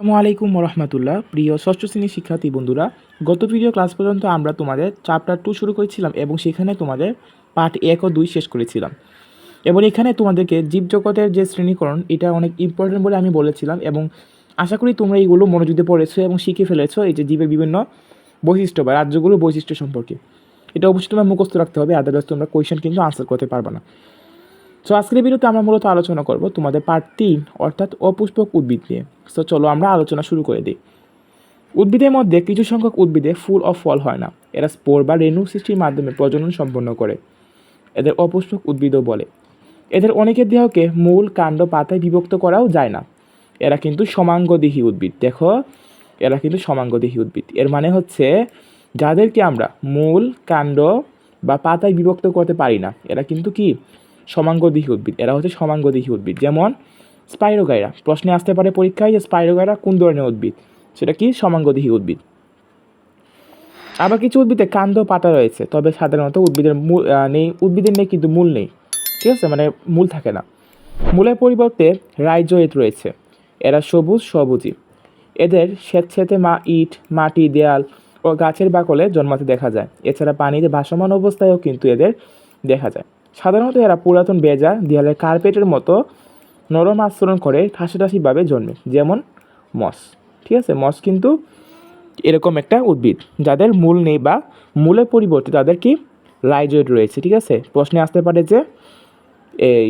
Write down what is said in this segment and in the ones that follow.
আসসালামু আলাইকুম রহমতুল্লাহ প্রিয় ষষ্ঠ শ্রেণির শিক্ষার্থী বন্ধুরা, গত ভিডিও ক্লাস পর্যন্ত আমরা তোমাদের চ্যাপ্টার টু শুরু করেছিলাম এবং সেখানে তোমাদের পার্ট এক ও দুই শেষ করেছিলাম। এবং এখানে তোমাদেরকে জীবজগতের যে শ্রেণীকরণ, এটা অনেক ইম্পর্টেন্ট বলে আমি বলেছিলাম এবং আশা করি তোমরা এইগুলো মনোযোগে পড়েছো এবং শিখে ফেলেছো এই যে জীবের বিভিন্ন বৈশিষ্ট্য বা রাজ্যগুলোর বৈশিষ্ট্য সম্পর্কে। এটা অবশ্যই তোমরা মুখস্থ রাখতে হবে আদারওয়াইজ তোমরা কোয়েশ্চেন কিন্তু আনসার করতে পারবে না। সো আজকের ভিডিওতে আমরা মূলত আলোচনা করব তোমাদের পার্ট তিন, অর্থাৎ অপুষ্পক উদ্ভিদ নিয়ে। সো চলো আমরা আলোচনা শুরু করে দিই। উদ্ভিদের মধ্যে কিছু সংখ্যক উদ্ভিদে ফুল ও ফল হয় না। এরা স্পোর বা রেণু সৃষ্টির মাধ্যমে প্রজনন সম্পন্ন করে। এদের অপুষ্পক উদ্ভিদও বলে। এদের অনেকের দেহকে মূল, কাণ্ড, পাতায় বিভক্ত করাও যায় না। এরা কিন্তু সমাঙ্গদেহী উদ্ভিদ। দেখো, এরা কিন্তু সমাঙ্গদেহী উদ্ভিদ। এর মানে হচ্ছে, যাদেরকে আমরা মূল, কাণ্ড বা পাতায় বিভক্ত করতে পারি না, এরা কিন্তু কি? সমাঙ্গদেহী উদ্ভিদ। এরা হচ্ছে সমাঙ্গদেহী উদ্ভিদ। যেমন স্পাইরোগাইরা। প্রশ্নে আসতে পারে পরীক্ষায় যে স্পাইরোগাইরা কোন ধরনের উদ্ভিদ? সেটা কি? সমাঙ্গদেহী উদ্ভিদ। আবার কিছু উদ্ভিদে কাণ্ড পাতা রয়েছে, তবে সাধারণত উদ্ভিদের মূল নেই, উদ্ভিদের নেই, কিন্তু মূল নেই। ঠিক আছে? মানে মূল থাকে না। মূলের পরিবর্তে রাইজোয়েট রয়েছে। এরা সবুজ, সবুজই। এদের স্বেচ্ছেতে মা ইট, মাটি, দেয়াল ও গাছের বাকলে জন্মাতে দেখা যায়। এছাড়া পানিতে ভাসমান অবস্থায়ও কিন্তু এদের দেখা যায়। সাধারণত এরা পুরাতন বেজা, দেয়ালের কার্পেটের মতো নরম আচরণ করে ঠাসাঠাসিভাবে জন্মে, যেমন মস। ঠিক আছে? মস কিন্তু এরকম একটা উদ্ভিদ। যাদের মূল নেই বা মূলের পরিবর্তে তাদের কি রাইজয়েড রয়েছে, ঠিক আছে? প্রশ্নে আসতে পারে যে এই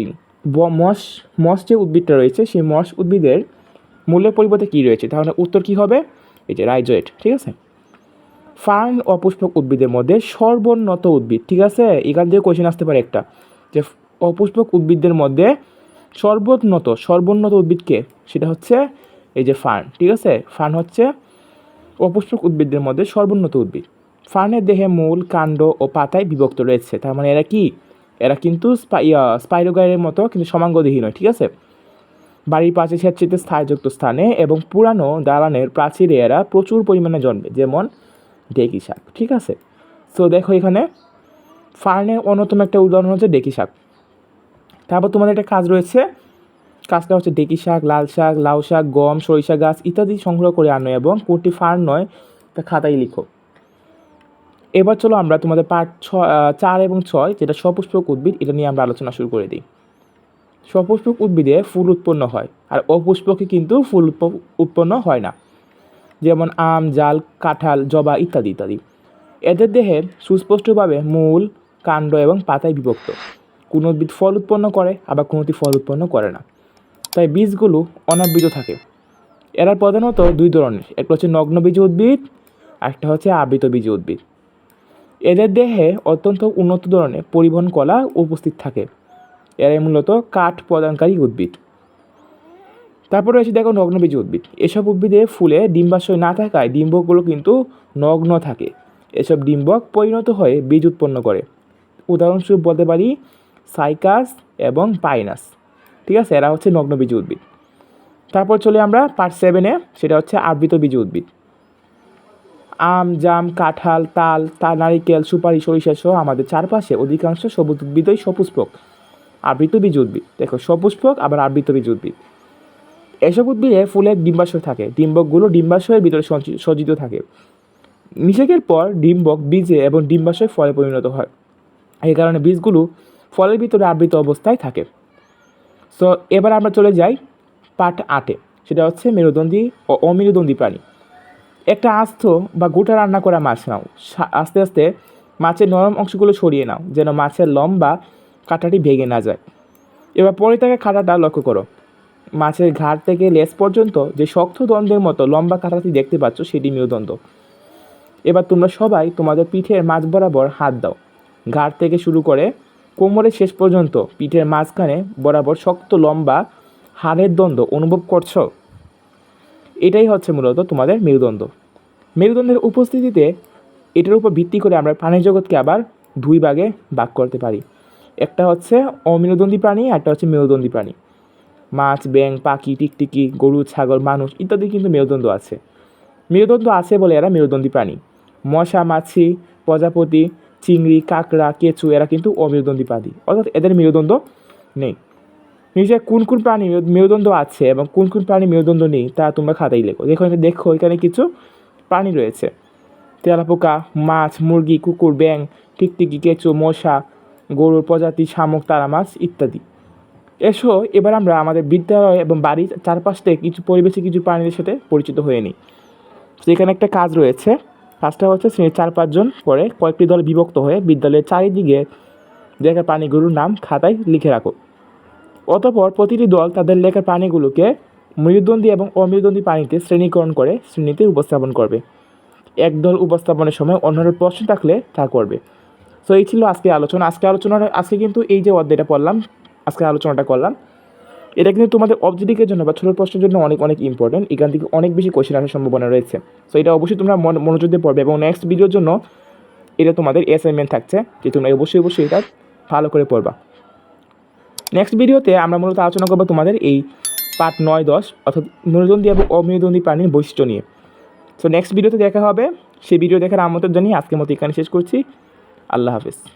মস মস যে উদ্ভিদটা রয়েছে, সেই মস উদ্ভিদের মূলের পরিবর্তে কী রয়েছে? তাহলে উত্তর কী হবে? এই যে রাইজয়েড ঠিক আছে? ফার্ন অপুষ্পক উদ্ভিদের মধ্যে সর্বোন্নত উদ্ভিদ, ঠিক আছে? এখান থেকে কোয়েশ্চেন আসতে পারে একটা। যে অপুষ্পক উদ্ভিদদের মধ্যে সর্বোন্নত সর্বোন্নত উদ্ভিদকে সেটা হচ্ছে এই যে ফার্ন ঠিক আছে? ফার্ন হচ্ছে অপুষ্পক উদ্ভিদদের মধ্যে সর্বোন্নত উদ্ভিদ। ফার্নের দেহে মূল, কাণ্ড ও পাতায় বিভক্ত রয়েছে। তার মানে এরা কি? এরা কিন্তু স্পাইরোগাইরের মতো কিন্তু সমাঙ্গদেহী নয়, ঠিক আছে? বাড়ির পাশে স্বেচ্ছিত স্থায়যুক্ত স্থানে এবং পুরানো দালানের প্রাচীরে এরা প্রচুর পরিমাণে জন্মে। যেমন ডেকি শাক, ঠিক আছে? সো দেখো এখানে ফার্নের অন্যতম একটা উদাহরণ হচ্ছে ডেকি শাক। তারপর তোমাদের একটা কাজ রয়েছে, কাজটা হচ্ছে ডেকি শাক, লাল শাক, লাউ শাক, গম, সরিষা গাছ ইত্যাদি সংগ্রহ করে আনো এবং কোনটি ফার্ন নয় তা খাতায় লিখো। এবার চলো আমরা তোমাদের পার্ট ছ চার এবং ছয়, যেটা সপুষ্পক উদ্ভিদ, এটা নিয়ে আমরা আলোচনা শুরু করে দিই। সপুষ্পক উদ্ভিদে ফুল উৎপন্ন হয়, আর অপুষ্পকে কিন্তু ফুল উৎপ- উৎপন্ন হয় না। যেমন আম, জাল, কাঁঠাল, জবা ইত্যাদি ইত্যাদি। এদের দেহে সুস্পষ্টভাবে মূল, কাণ্ড এবং পাতায় বিভক্ত। কোনো উদ্ভিদ ফল উৎপন্ন করে, আবার কোনোটি ফল উৎপন্ন করে না। তাই বীজগুলো অনাবৃত থাকে। এরা প্রধানত দুই ধরনের। একটা হচ্ছে নগ্নবীজী উদ্ভিদ একটা হচ্ছে আবৃত বীজী উদ্ভিদ। এদের দেহে অত্যন্ত উন্নত ধরনের পরিবহন কলা উপস্থিত থাকে। এরাই মূলত কাঠ প্রদানকারী উদ্ভিদ। তারপরে রয়েছে দেখো নগ্নবীজী উদ্ভিদ। এসব উদ্ভিদে ফুলে ডিম্বাশয় না থাকায় ডিম্বকগুলো কিন্তু নগ্ন থাকে। এসব ডিম্বক পরিণত হয়ে বীজ উৎপন্ন করে। উদাহরণস্বরূপ বলতে পারি সাইকাস এবং পাইনাস। ঠিক আছে, এরা হচ্ছে নগ্নবীজী উদ্ভিদ। তারপর চলে আমরা পার্ট সেভেনে সেটা হচ্ছে আবৃত বীজ উদ্ভিদ। আম, জাম, কাঁঠাল, তাল, তা, নারিকেল, সুপারি, সরিষা সহ আমাদের চারপাশে অধিকাংশ সবুজ উদ্ভিদই সপুষ্পক। আবৃত বীজ উদ্ভিদ। দেখো সপুষ্পক, আবার আবৃত বীজ উদ্ভিদ। এসব উদ্ভিদে ফুলের ডিম্বাশয় থাকে, ডিম্বকগুলো ডিম্বাশয়ের ভিতরে সজ্জিত থাকে। নিষেকের পর ডিম্বক বীজে এবং ডিম্বাশয় ফলে পরিণত হয়। এই কারণে বীজগুলো ফলের ভিতরে আবৃত অবস্থায় থাকে। সো এবার আমরা চলে যাই পার্ট আটে। সেটা হচ্ছে মেরুদণ্ডী ও অমেরুদণ্ডী প্রাণী। একটা আস্ত বা গোটা রান্না করা মাছ নাও। আস্তে আস্তে মাছের নরম অংশগুলো সরিয়ে নাও, যেন মাছের লম্বা কাঁটাটি ভেঙে না যায়। এবার পরে থেকে কাঁটাটা লক্ষ্য করো। মাছের ঘাট থেকে লেস পর্যন্ত যে শক্ত দ্বন্দ্বের মতো লম্বা কাঁটাটি দেখতে পাচ্ছ, সেটি মেরুদণ্ড। এবার তোমরা সবাই তোমাদের পিঠের মাঝ বরাবর হাত দাও। ঘাট থেকে শুরু করে কোমরের শেষ পর্যন্ত পিঠের মাঝখানে বরাবর শক্ত লম্বা হাড়ের দ্বন্দ্ব অনুভব করছ? এটাই হচ্ছে মূলত তোমাদের মেরুদণ্ড। মেরুদণ্ডের উপস্থিতিতে এটার উপর ভিত্তি করে আমরা প্রাণী জগৎকে আবার দুই ভাগে ভাগ করতে পারি। একটা হচ্ছে অমেরুদণ্ডী প্রাণী একটা হচ্ছে মেরুদণ্ডী প্রাণী। মাছ ব্যাং পাখি, টিকটিকি, গরু, ছাগল, মানুষ ইত্যাদি কিন্তু মেরুদণ্ড আছে। মেরুদণ্ড আছে বলে এরা মেরুদণ্ডী প্রাণী। মশা, মাছি, প্রজাপতি, চিংড়ি, কাঁকড়া, কেঁচু এরা কিন্তু অমেরুদণ্ডী প্রাণী। অর্থাৎ এদের মেরুদণ্ড নেই। নিচে কোন কোন প্রাণী মেরুদণ্ড আছে এবং কোন কোন প্রাণী মেরুদণ্ড নেই তা তোমরা খাতায় লেখো। দেখো এখানে দেখো এখানে কিছু প্রাণী রয়েছে। তেলাপোকা, মাছ, মুরগি, কুকুর ব্যাং টিকটিকি, কেঁচো, মশা গরুর প্রজাতি, শামুক, তারা মাছ ইত্যাদি। এসো, এবার আমরা আমাদের বিদ্যালয় এবং বাড়ির চারপাশে কিছু পরিবেশে কিছু প্রাণীদের সাথে পরিচিত হয়ে নিই। তো এখানে একটা কাজ রয়েছে। কাজটা হচ্ছে শ্রেণির চার পাঁচজন করে কয়েকটি দল বিভক্ত হয়ে বিদ্যালয়ের চারিদিকে দেখা প্রাণীগুলোর নাম খাতায় লিখে রাখো। অতপর প্রতিটি দল তাদের লেখা প্রাণীগুলোকে মেরুদণ্ডী এবং অমেরুদণ্ডী প্রাণীতে শ্রেণীকরণ করে শ্রেণীতে উপস্থাপন করবে। এক দল উপস্থাপনের সময় অন্যরা প্রশ্ন থাকলে তা করবে। সো এই ছিল আজকে আলোচনা। আজকে আলোচনার, আজকে কিন্তু এই যে অধ্যায়টা পড়লাম আজকে আলোচনাটা করলাম। এটা কিন্তু তোমাদের অবজেক্টিভের জন্য বা ছোট প্রশ্নের জন্য অনেক অনেক ইম্পর্টেন্ট এখান থেকে অনেক বেশি কোয়েশ্চেন আসার সম্ভাবনা রয়েছে। সো এটা অবশ্যই তোমরা মন- মনোযোগ দিয়ে পড়বে এবং নেক্সট ভিডিওর জন্য এটা তোমাদের অ্যাসাইনমেন্ট থাকছে যে তোমরা অবশ্যই অবশ্যই এটা ভালো করে পড়বা। নেক্সট ভিডিওতে আমরা মূলত আলোচনা করব তোমাদের এই পার্ট নয় দশ অর্থাৎ মেরুদণ্ডী এবং অমেরুদণ্ডী প্রাণীর বৈশিষ্ট্য নিয়ে। সো নেক্সট ভিডিওতে দেখা হবে। সেই ভিডিও দেখার আমন্ত্রণ জানিয়ে আজকের মতো এখানে শেষ করছি। আল্লাহ হাফিজ।